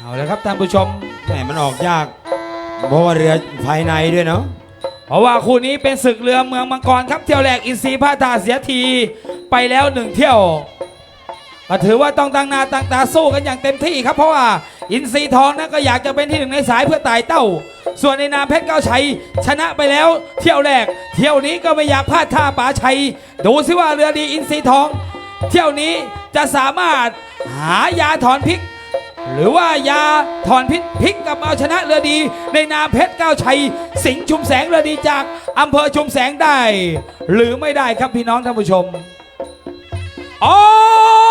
เอาละครับท่านผู้ชม แหมมันออกยาก เพราะว่าเรือภายในด้วยเนาะเพราะว่าคู่นี้เป็นศึกเรือเมืองมังกรครับเที่ยวแรกอินซีพาตาเสียทีไปแล้วหนึ่งเที่ยวก็ถือว่าต้องตั้งหน้าตั้งตาสู้กันอย่างเต็มที่ครับเพราะว่าอินซีทองนั้นก็อยากจะเป็นที่หนึ่งในสายเพื่อตายเต้า ส่วนในนามเพชรเก้าชัยชนะไปแล้วเที่ยวแรก เที่ยวนี้ก็ไม่อยากพลาดท่าป๋าชัย ดูสิว่าเรือดีอินซีทอง เที่ยวนี้จะสามารถหายาถอนพิษ หรือว่ายาถอนพิษพลิกกับเอาชนะเรือดี ในนามเพชรเก้าชัย สิงห์ชุมแสงเรือดีจากอำเภอชุมแสงได้ หรือไม่ได้ครับพี่น้องท่านผู้ชม อ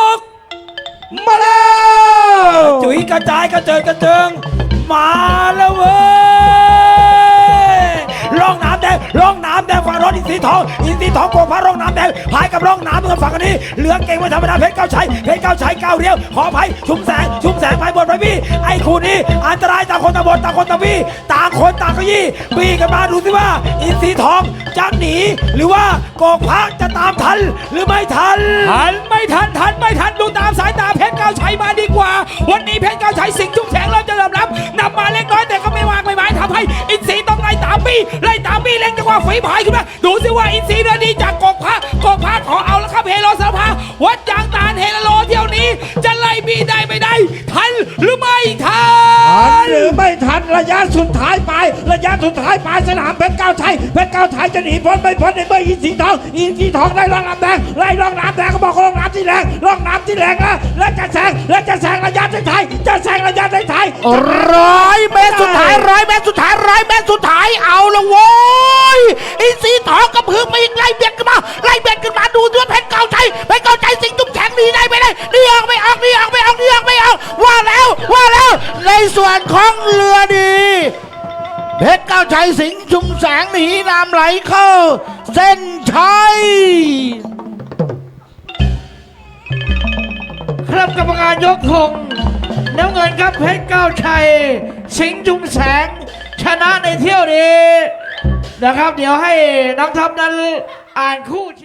อกมาแล้วจุ๋ยกระจายกระเจิดกระเจิง มาแล้วเว้ย รถอินทรีทองอินทรีทองโกงพระร่องน้ำแดงพายกับร่องน้ำเงินฝั่งอันนี้เหลือเก่งไม่ธรรมดาเพชรเก้าชัยเพชรเก้าชัยเก้าเรียวขออภัยชุมแสงชุมแสงพายบนไปพี่ไอ้คู่นี้อันตรายต่างคนต่างบนต่างคนต่างพี่ต่างคนต่างก็ยี่ปีกันมาดูสิว่า อินทรีทองจะหนีหรือว่าโกงพระจะตามทันหรือไม่ทัน ทันไม่ทันทันไม่ทันดูตามสายตาเพชรเก้าชัยมาดีกว่า วันนี้เพชรเก้าชัยสิงห์ชุ ไล่ตามพี่เล่นจังหวะฝีพายขึ้นมาดูสิว่าอินทรีเรือดีจากกบพระกบพระขอเอาแล้วครับเฮโลสารพาวัดยางตาลเฮโลเที่ยวนี้ จะไล่พี่ได้ไม่ได้ ทันหรือไม่ทัน ทันหรือไม่ทันระยะสุดท้ายไป ระยะสุดท้ายไปสนามเพชรเก้าชัยเพชรเก้าชัยจะหนีพ้นไม่พ้นในเมื่ออินทรีทองอินทรีทองไล่ร่องน้ำแดงไล่ร่องน้ำแดงก็บอกร่องน้ำที่แรงร่องน้ำที่แรงนะและจะแซงและจะแซงระยะท้ายจะแซงระยะท้ายร้อยเมตรสุดท้ายร้อยเมตรสุดท้ายร้อยเมตรสุดท้ายเอาละโว้ยอินทรีทองกระพือมาอีกไล่เบียดกันมาไล่เบียดกันมาดูด้วยเพชรเก่าใจเพชรเก่าใจสิงห์ตุ้มแข็งหนีได้ไม่ได้หนีออกไม่ออกหนีออกไม่ออกหนีออกไม่ ว่าแล้วว่าแล้วในส่วนของเรือดีเพชรเก้าชัยสิงห์ชุมแสงหนีน้ำไหลเข้า เส้นชัยครับกรรมการยกธงน้ำเงินครับเพชรเก้าชัย สิงห์จุมแสง ชนะในเที่ยวนี้นะครับ เดี๋ยวให้น้องท็อปนั้นอ่านคู่ชิง